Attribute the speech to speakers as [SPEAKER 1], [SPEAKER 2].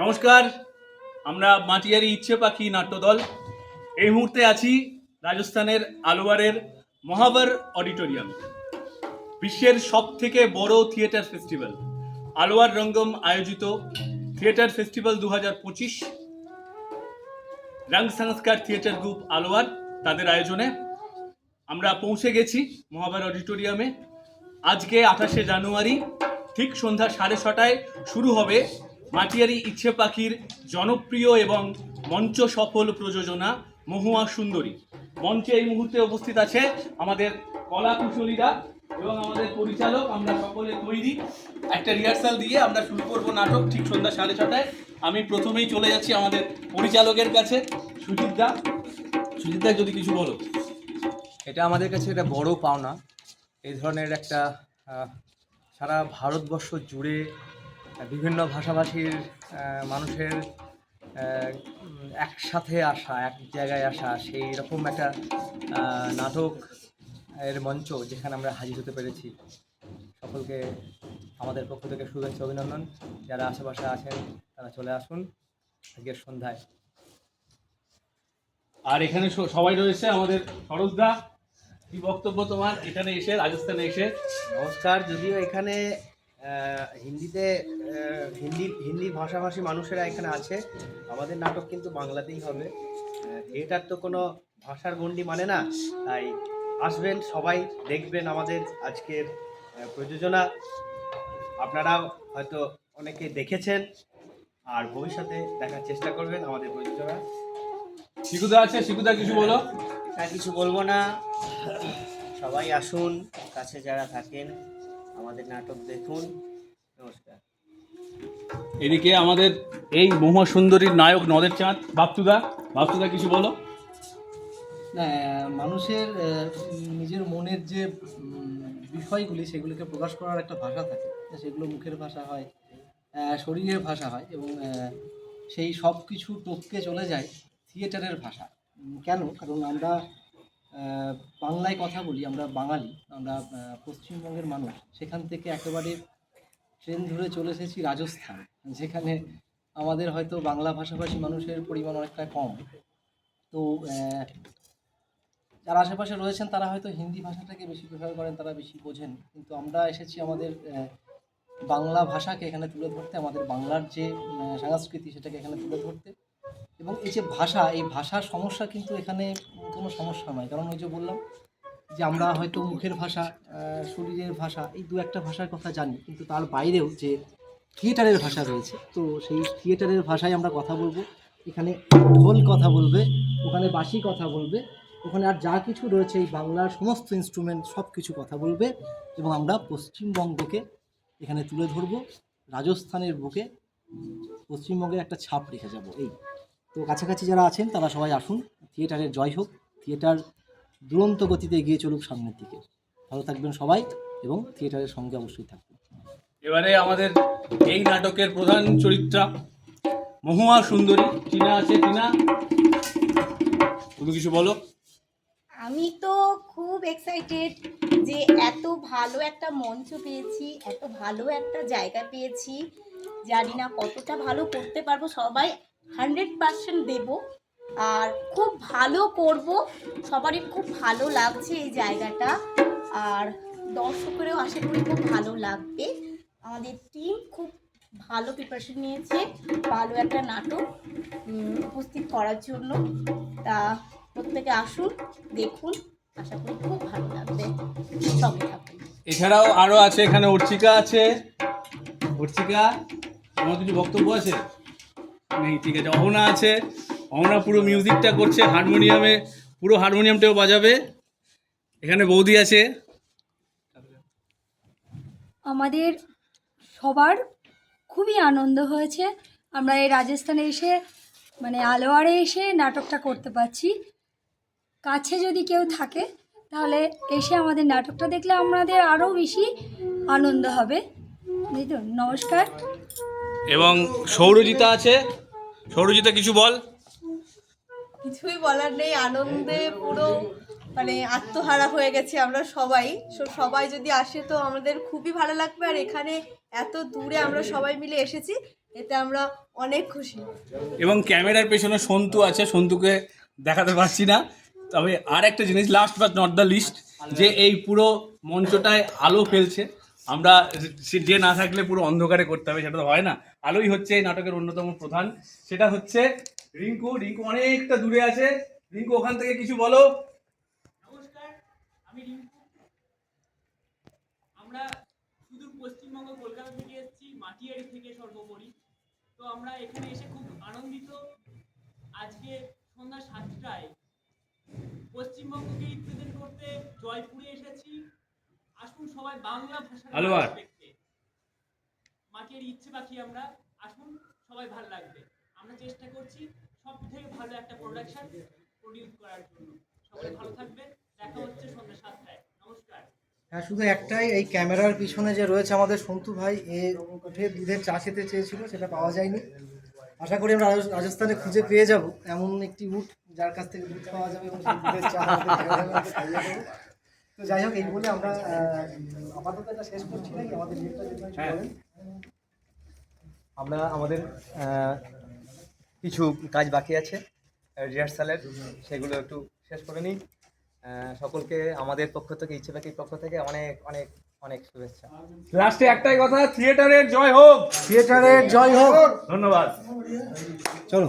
[SPEAKER 1] নমস্কার, আমরা মাটিয়ারি ইচ্ছে পাখি নাট্যদল। এই মুহূর্তে আছি রাজস্থানের আলোয়ারের মহাবর অডিটোরিয়াম, বিশ্বের সব থেকে বড় থিয়েটার ফেস্টিভ্যাল, আলোয়ার রঙ্গম আয়োজিত থিয়েটার ফেস্টিভ্যাল দু হাজার পঁচিশ। রং সংস্কার থিয়েটার গ্রুপ আলোয়ার তাদের আয়োজনে আমরা পৌঁছে গেছি মহাবর অডিটোরিয়ামে। আজকে আঠাশে জানুয়ারি, ঠিক সন্ধ্যা সাড়ে ছটায় শুরু হবে মাটিয়ারি ইচ্ছে পাখির জনপ্রিয় এবং মঞ্চ সফল প্রযোজনা মহুয়া সুন্দরী। মঞ্চে এই মুহূর্তে উপস্থিত আছে আমাদের কলা কুশলীরা এবং আমাদের পরিচালক, আমরা সকলে তৈরি। একটা রিহার্সাল দিয়ে আমরা শুরু করব নাটক ঠিক সন্ধ্যা সাড়ে ছটায়। আমি প্রথমেই চলে যাচ্ছি আমাদের পরিচালকের কাছে। সুজিত দা। সুজিত দা, যদি কিছু বলো।
[SPEAKER 2] এটা আমাদের কাছে একটা বড় পাওনা। এই ধরনের একটা সারা ভারতবর্ষ জুড়ে বিভিন্ন ভাষাভাষীর মানুষের একসাথে আসা এক জায়গায় আসা সেই রকম একটা নাটক এর মঞ্চ যেখানে আমরা হাজির হতে পেরেছি। সকলকে আমাদের পক্ষ থেকে শুভেচ্ছা অভিনন্দন। যারা আশেপাশে আছেন তারা চলে আসুন আজকের সন্ধ্যায়।
[SPEAKER 1] আর এখানে সবাই রয়েছে আমাদের সরোজদা কি বক্তব্য তোমার? এখানে এসে রাজস্থানে এসে।
[SPEAKER 3] নমস্কার যদিও এখানে হিন্দিতে হিন্দি হিন্দি ভাষাভাষী মানুষেরা এখানে আছে। আমাদের নাটক কিন্তু বাংলাতেই হবে। থিয়েটার তো কোনো ভাষার গণ্ডি মানে না। তাই আসবেন সবাই দেখবেন আমাদের আজকের প্রযোজনা। আপনারাও হয়তো অনেকে দেখেছেন আর ভবিষ্যতে দেখার চেষ্টা করবেন আমাদের প্রযোজনা।
[SPEAKER 1] শিকুদা আছে শিকুদা কিছু বলো।
[SPEAKER 4] আর কিছু বলব না। সবাই আসুন কাছে যারা থাকেন। আমাদের নাটক দেখুন। নমস্কার।
[SPEAKER 1] এদিকে আমাদের এই মহুয়া সুন্দরীর নায়ক নদের চাঁদ। বাপ্তুদা বাপ্তুদা কিছু বলো।
[SPEAKER 5] না মানুষের নিজের মনের যে বিষয়গুলি সেগুলিকে প্রকাশ করার একটা ভাষা থাকে। সেগুলো মুখের ভাষা হয় শরীরের ভাষা হয় এবং সেই সব কিছু টপকে চলে যায় থিয়েটারের ভাষা। কেন? কারণ আমরা বাংলায় কথা বলি, আমরা বাঙালি, আমরা পশ্চিমবঙ্গের মানুষ, সেখান থেকে একেবারে ট্রেন ধরে চলে এসেছি রাজস্থান, যেখানে আমাদের হয়তো বাংলা ভাষাভাষী মানুষের পরিমাণ অনেকটা কম। তো যারা আশেপাশে রয়েছেন, তারা হয়তো হিন্দি ভাষাটাকে বেশি প্রেফার করেন, তারা বেশি বোঝেন। কিন্তু আমরা এসেছি আমাদের বাংলা ভাষাকে এখানে তুলে ধরতে, আমাদের বাংলার যে সংস্কৃতি, সেটাকে এখানে তুলে ধরতে। এবং এই যে ভাষা, এই ভাষার সমস্যা কিন্তু এখানে কোনো সমস্যা নয়। কারণ ওই যে বললাম যে আমরা হয়তো মুখের ভাষা শরীরের ভাষা, এই দু একটা ভাষার কথা জানি, কিন্তু তার বাইরেও যে থিয়েটারের ভাষা রয়েছে, তো সেই থিয়েটারের ভাষায় আমরা কথা বলব। এখানে ঢোল কথা বলবে, ওখানে বাঁশি কথা বলবে, ওখানে আর যা কিছু রয়েছে, এই বাংলার সমস্ত ইনস্ট্রুমেন্ট সব কিছু কথা বলবে এবং আমরা পশ্চিমবঙ্গকে এখানে তুলে ধরবো, রাজস্থানের বুকে পশ্চিমবঙ্গের একটা ছাপ রেখে যাব, এই। তো কাছাকাছি যারা আছেন তারা সবাই আসুন। থিয়েটারের জয় হোক। থিয়েটার দুরন্ত গতিতে এগিয়ে চলুক সামনের দিকে। ভালো থাকবেন সবাই এবং থিয়েটারের সঙ্গে অবশ্যই থাকবেন।
[SPEAKER 1] এবারে আমাদের এই নাটকের প্রধান চরিত্রা মহুয়া সুন্দরী। টিনা আছে টিনা। তুমি কিছু বলো?
[SPEAKER 6] আমি তো খুব এক্সাইটেড যে এত ভালো একটা মঞ্চ পেয়েছি এত ভালো একটা জায়গা পেয়েছি জানি না কতটা ভালো করতে পারব। সবাই হান্ড্রেড পার্সেন্ট দেবো। আর খুব ভালো করব। সবারই খুব ভালো লাগছে এই জায়গাটা। আর দর্শকেরও আশা করি খুব ভালো লাগবে। আমাদের টিম খুব ভালো প্রিপারেশন নিয়েছে। ভালো একটা নাটক উপস্থিত করার জন্য। তা প্রত্যেকে আসুন, দেখুন। আশা করি খুব ভালো লাগবে। সঙ্গে থাকুন।
[SPEAKER 1] এছাড়াও আরও আছে এখানে অর্চিকা আছে। অর্চিকা, তোমার কিছু বক্তব্য আছে? নেই, ঠিক আছে। অহনা আছে। অহনা পুরো মিউজিকটা করছে হারমোনিয়ামে। পুরো হারমোনিয়ামটাও বাজাবে। এখানে বৌদি আছে।
[SPEAKER 7] আমাদের সবার খুবই আনন্দ হয়েছে। আমরা এই রাজস্থানে এসে মানে আলোয়ারে এসে নাটকটা করতে পারছি। কাছে যদি কেউ থাকে, তাহলে এসে আমাদের নাটকটা দেখলে আমাদের আরও বেশি আনন্দ হবে। বুঝলি তো? নমস্কার।
[SPEAKER 1] এবং সৌরজিতা আছে। সৌরজিতা কিছু বল?
[SPEAKER 8] কিছুই বলার নেই আনন্দে পুরো মানে আত্মহারা হয়ে গেছি আমরা সবাই। সবাই যদি আসে তো আমাদের খুবই ভালো লাগবে। আর এখানে এত দূরে আমরা সবাই মিলে এসেছি এতে আমরা অনেক খুশি।
[SPEAKER 1] এবং ক্যামেরার পেছনে সন্তু আছে সন্তুকে দেখাতে পারছি না। তবে আর একটা জিনিস last but not the least যে এই পুরো মঞ্চটায় আলো ফেলছে। আমরা যে না থাকলে পুরো অন্ধকারে করতে হবে, সেটা তো হয় না। আলোই হচ্ছে এই নাটকের অন্যতম প্রধান। সেটা হচ্ছে রিঙ্কু। রিঙ্কু অনেকটা দূরে আছে। রিঙ্কু, ওখান থেকে কিছু বলো।
[SPEAKER 9] নমস্কার, আমি রিঙ্কু। আমরা সুদূর পশ্চিমবঙ্গ, কলকাতা থেকে এসেছি মাটিয়ারি থেকে সর্বোপরি। তো আমরা এখানে এসে খুব আনন্দিত। আজকে সন্ধ্যা সাতটায় পশ্চিমবঙ্গকে রিপ্রেজেন্ট করতে জয়পুরে এসেছি। আসুন সবাই বাংলা
[SPEAKER 1] আলোয়ার।
[SPEAKER 9] নাটক ইচ্ছে পাখি আমরা। আসুন সবাই ভালো লাগবে। আমরা চেষ্টা করছি সব থেকে ভালো একটা প্রোডাকশন প্রডিউস করার জন্য। সবাই ভালো থাকবেন দেখা হচ্ছে সন্ধ্যা সাতটায়। নমস্কার।
[SPEAKER 5] হ্যাঁ শুধু একটাই এই ক্যামেরার পিছনে যে রয়েছে আমাদের সন্তু ভাই এ উঠে দুধের চা খেতে চেয়েছিল সেটা পাওয়া যায়নি। আশা করি আমরা রাজস্থানে খুঁজে পেয়ে যাব। এমন একটি উট যার কাছ থেকে দুধ পাওয়া যাবে এবং দুধের চা তো যাই হোক এই বলে আমরা আপাতত এটা শেষ করছি নাকি? আমাদের বলেন।
[SPEAKER 2] আমরা আমাদের কিছু কাজ বাকি আছে রিহার্সালের সেগুলো একটু শেষ করে নিই। সকলকে আমাদের পক্ষ থেকে ইচ্ছে পাখির পক্ষ থেকে অনেক অনেক অনেক শুভেচ্ছা।
[SPEAKER 1] লাস্টে একটাই কথা থিয়েটারের জয় হোক।
[SPEAKER 5] থিয়েটারের জয় হোক।
[SPEAKER 1] ধন্যবাদ।
[SPEAKER 5] চলো।